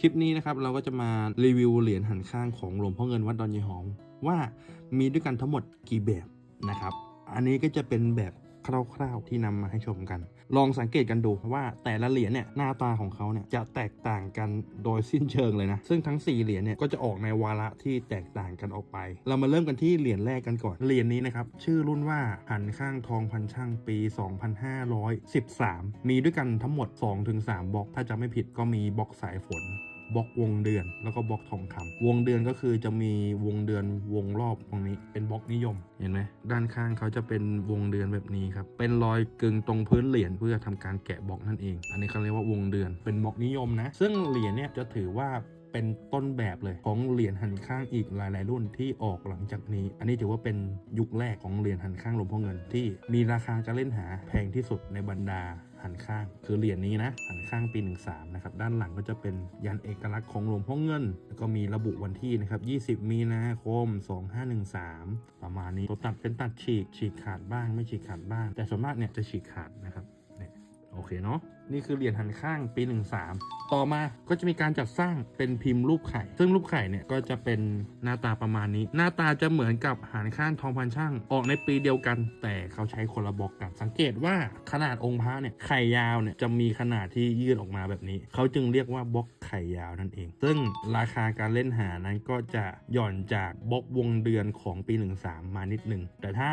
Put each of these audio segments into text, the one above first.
คลิปนี้นะครับเราก็จะมารีวิวเหรียญหันข้างของหลวงพ่อเงินวัดดอนยายหอม ว่ามีด้วยกันทั้งหมดกี่แบบนะครับ อันนี้ก็จะเป็นแบบคร่าวๆที่นำมาให้ชมกัน ลองสังเกตกันดูว่าแต่ละเหรียญเนี่ยหน้าตาของเขาเนี่ยจะแตกต่างกันโดยสิ้นเชิงเลยนะ ซึ่งทั้ง 4 เหรียญเนี่ยก็จะออกในวาระที่แตกต่างกันออกไป เรามาเริ่มกันที่เหรียญแรกกันก่อน เหรียญนี้นะครับ ชื่อรุ่นว่าหันข้างทองพันช่างปี 2513 มีด้วยกันทั้งหมด 2-3บล็อก ถ้าจะไม่ผิดก็มีบล็อกสายฝน บล็อกวงเดือน แล้วก็บล็อกทองคำวงเดือนก็คือจะมีวงเดือนวงรอบตรงนี้เป็นบล็อกนิยมเห็นไหมด้านข้างเขาจะเป็นวงเดือนแบบนี้ครับเป็นรอยกึ่งตรงพื้นเหรียญเพื่อทำการแกะบล็อกนั่นเอง อันนี้เขาเรียกว่าวงเดือนเป็นบล็อกนิยมนะ ซึ่งเหรียญเนี่ยจะถือว่าเป็นต้นแบบเลยของเหรียญหันข้างอีกหลาย ๆ รุ่นที่ออกหลังจากนี้ อันนี้ถือว่าเป็นยุคแรกของเหรียญหันข้างหลวงพ่อเงินที่มีราคาการเล่นหาแพงที่สุดในบรรดา หันข้าง คือเหรียญนี้นะ หันข้างปี 13 นะครับ ด้านหลังก็จะเป็นยันเอกลักษณ์ของหลวงพ่อเงิน แล้วก็มีระบุวันที่นะครับ 20 มีนาคม 2513 ประมาณนี้ตัวตัดเป็นตัดฉีกฉีกขาดบ้างไม่ฉีกขาดบ้าง แต่ส่วนมากเนี่ยจะฉีกขาดนะครับเนี่ยโอเคเนาะ นี่คือเหรียญหันข้างปี 13 ต่อมาก็จะมีการจัดสร้างเป็นพิมพ์รูปไข่ ซึ่งรูปไข่เนี่ยก็จะเป็นหน้าตาประมาณนี้ หน้าตาจะเหมือนกับหันข้างทองพันช่างออกในปีเดียวกัน แต่เขาใช้คนละบล็อกกัน สังเกตว่าขนาดองค์พระเนี่ยไข่ยาวเนี่ยจะมีขนาดที่ยื่นออกมาแบบนี้ เขาจึงเรียกว่าบล็อกไข่ยาวนั่นเอง ซึ่งราคาการเล่นหานั้นก็จะหย่อนจากบล็อกวงเดือนของปี 13 มานิดนึงแต่ถ้า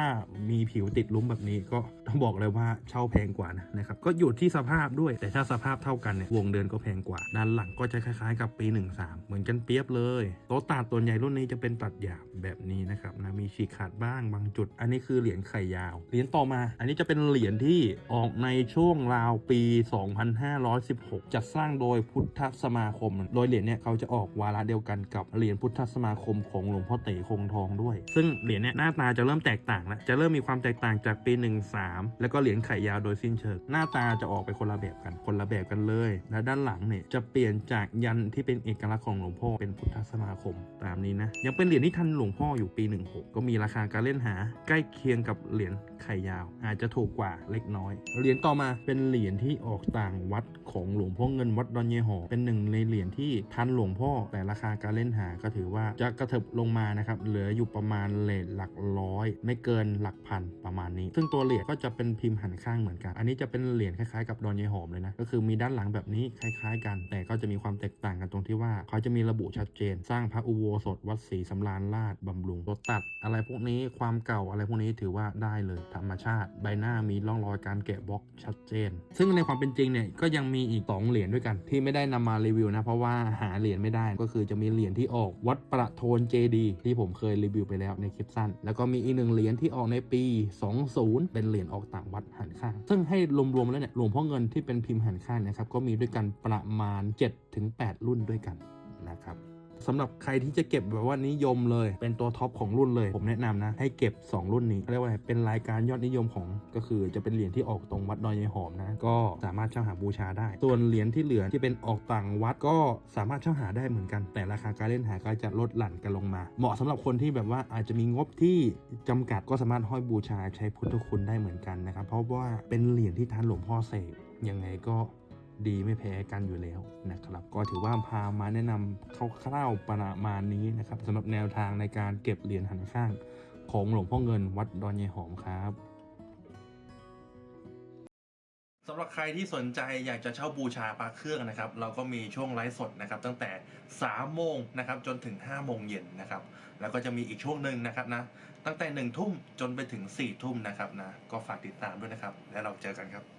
มีผิวติดลุ้มแบบนี้ก็ต้องบอกเลยว่าเช่าแพงกว่านะนะครับก็อยู่ที่สภาพด้วยแต่ถ้าสภาพเท่ากันเนี่ยวงเดือนก็แพงกว่า ด้านหลังก็จะคล้ายๆกับปี 13 เหมือนกันเปียบเลยโต๊ะตัดตัวใหญ่รุ่นนี้จะเป็นตัดหยาบแบบนี้นะครับนะมีฉีกขาดบ้างบางจุด อันนี้คือเหรียญไข่ยาว เหรียญต่อมา อันนี้จะเป็นเหรียญที่ออกในช่วงราวปี 2516 จัดสร้างโดยพุทธสมาคม โดยเหรียญเนี่ยเขาจะออกวาระเดียวกันกับเหรียญพุทธสมาคมของหลวงพ่อเต๋คงทองด้วย ซึ่งเหรียญเนี่ยหน้าตาจะเริ่มแตกต่างแล้วจะเริ่มมีความแตกต่างจากปี 13 แล้วก็เหรียญไข่ยาวโดยสิ้นเชิงหน้าตาจะออกไปคนละแบบกันคนละแบบกันเลย และด้านหลังเนี่ยจะเปลี่ยนจากยันที่เป็นเอกลักษณ์ของหลวงพ่อเป็นพุทธสมาคมตามนี้นะยังเป็นเหรียญที่ทันหลวงพ่ออยู่ปี 16 ก็มีราคาการเล่นหา ใกล้เคียงกับเหรียญไข่ยาว อาจจะถูกกว่าเล็กน้อยเหรียญต่อมาเป็นเหรียญที่ออกต่างวัดของหลวงพ่อเงินวัดดอนเยหอเป็นหนึ่งในเหรียญที่ทันหลวงพ่อแต่ราคาการเล่นหาก็ถือว่าจะกระเถิบลงมานะครับเหลืออยู่ประมาณเลทหลักร้อย ไม่เกินหลักพันประมาณนี้ ซึ่งตัวเหรียญก็จะเป็นพิมพ์หันข้างเหมือนกัน อันนี้จะเป็นเหรียญคล้ายๆกับดอนเยหอมเลยนะ ก็คือมีด้านหลังแบบนี้คล้ายๆ กัน แต่ก็จะมีความแตกต่างกันตรงที่ว่า เขาจะมีระบุชัดเจน สร้างพระอุโบสถวัดศรีสำราญราชบำรุงตัวตัด อะไรพวกนี้ความเก่าอะไรพวกนี้ถือว่าได้เลยธรรมชาติ ใบหน้ามีร่องรอยการแกะบล็อกชัดเจน ซึ่งในความเป็นจริงเนี่ยก็ยังมีอีกสองเหรียญด้วยกัน ที่ไม่ได้นำมารีวิวนะเพราะว่าหาเหรียญไม่ได้ก็คือจะมีเหรียญที่ออกวัดประโทนเจดีที่ผมเคยรีวิวไปแล้วในคลิปสั้น แล้วก็มีอีกหนึ่งเหรียญที่ออกในปี 20 เป็นเหรียญออกต่างวัดหันข้างซึ่งให้รวมๆแล้วเนี่ยหลวงพ่อเงินที่เป็นพิมพ์หันข้างนะครับ ก็มีด้วยกันประมาณ 7-8 รุ่นด้วยกันนะครับ สำหรับใครที่จะเก็บแบบว่านิยมเลย เป็นตัวท็อปของรุ่นเลย ผมแนะนำนะ ให้เก็บ 2 รุ่นนี้เรียกว่าเป็นรายการยอดนิยมของก็คือจะเป็นเหรียญที่ออกตรงวัดดอยยายหอมนะ ก็สามารถเช่าหาบูชาได้ ส่วนเหรียญที่เหลือที่เป็นออกต่างวัดก็สามารถเช่าหาได้เหมือนกัน แต่ราคาการเล่นหาก็จะลดหลั่นกันลงมา เหมาะสำหรับคนที่แบบว่าอาจจะมีงบที่จำกัดก็สามารถห้อยบูชาใช้พุทธคุณได้เหมือนกันนะครับเพราะว่าเป็นเหรียญที่ท่านหลวงพ่อเสกยังไงก็ ดีไม่แพ้กันอยู่แล้วนะครับ ก็ถือว่าพามาแนะนำคร่าวๆประมาณนี้นะครับสำหรับแนวทางในการเก็บเหรียญหันข้างของหลวงพ่อเงินวัดดอนยายหอมครับสำหรับใครที่สนใจอยากจะเช่าบูชาพระเครื่องนะครับ เราก็มีช่วงไลฟ์สดนะครับ ตั้งแต่3โมงนะครับจนถึง5โมงเย็นนะครับ แล้วก็จะมีอีกช่วงหนึ่งนะครับนะตั้งแต่1ทุ่มจนไปถึง4ทุ่มนะครับนะก็ฝากติดตามด้วยนะครับ แล้วเราเจอกันครับ